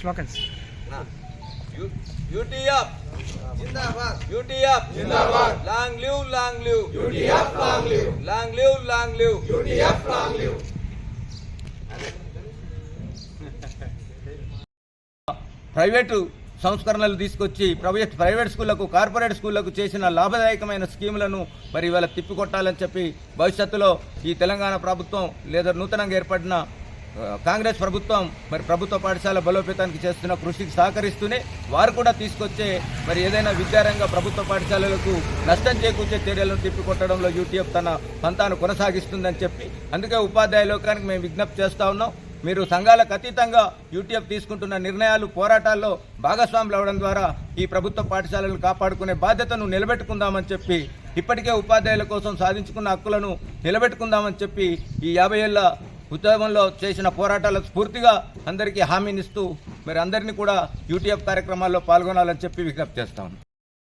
Slogans UTF. జిందాబాద్. UTF. జిందాబాద్. Long live long live. UTF long live. Long live long live. UTF long live. Private సంస్కరణలు తీసుకొచ్చి private private స్కూళ్ళకు corporate స్కూళ్ళకు చేసిన లాభదాయకమైన స్కీములను మరి ఇవాళ తిప్పికొట్టాలని చెప్పి భవిష్యత్తులో ఈ తెలంగాణ ప్రభుత్వం లేదా నూతనంగా ఏర్పడిన కాంగ్రెస్ ప్రభుత్వం మరి ప్రభుత్వ పాఠశాల బలోపేతానికి చేస్తున్న కృషికి సహకరిస్తూనే వారు కూడా తీసుకొచ్చే మరి ఏదైనా విద్యారంగ ప్రభుత్వ పాఠశాలలకు నష్టం చేకూర్చే చర్యలను తిప్పికొట్టడంలో యూటీఎఫ్ తన పంతాను కొనసాగిస్తుందని చెప్పి అందుకే ఉపాధ్యాయ లోకానికి మేము విజ్ఞప్తి చేస్తా ఉన్నాం. మీరు సంఘాలకు అతీతంగా యూటీఎఫ్ తీసుకుంటున్న నిర్ణయాలు పోరాటాల్లో భాగస్వాములు అవడం ద్వారా ఈ ప్రభుత్వ పాఠశాలను కాపాడుకునే బాధ్యతను నిలబెట్టుకుందామని చెప్పి ఇప్పటికే ఉపాధ్యాయుల కోసం సాధించుకున్న హక్కులను నిలబెట్టుకుందామని చెప్పి ఈ యాభై ఏళ్ళ ఉద్యమంలో చేసిన పోరాటాలకు స్ఫూర్తిగా అందరికీ హామీనిస్తూ మరి అందరినీ కూడా యూటీఎఫ్ కార్యక్రమాల్లో పాల్గొనాలని చెప్పి విజ్ఞప్తి చేస్తాను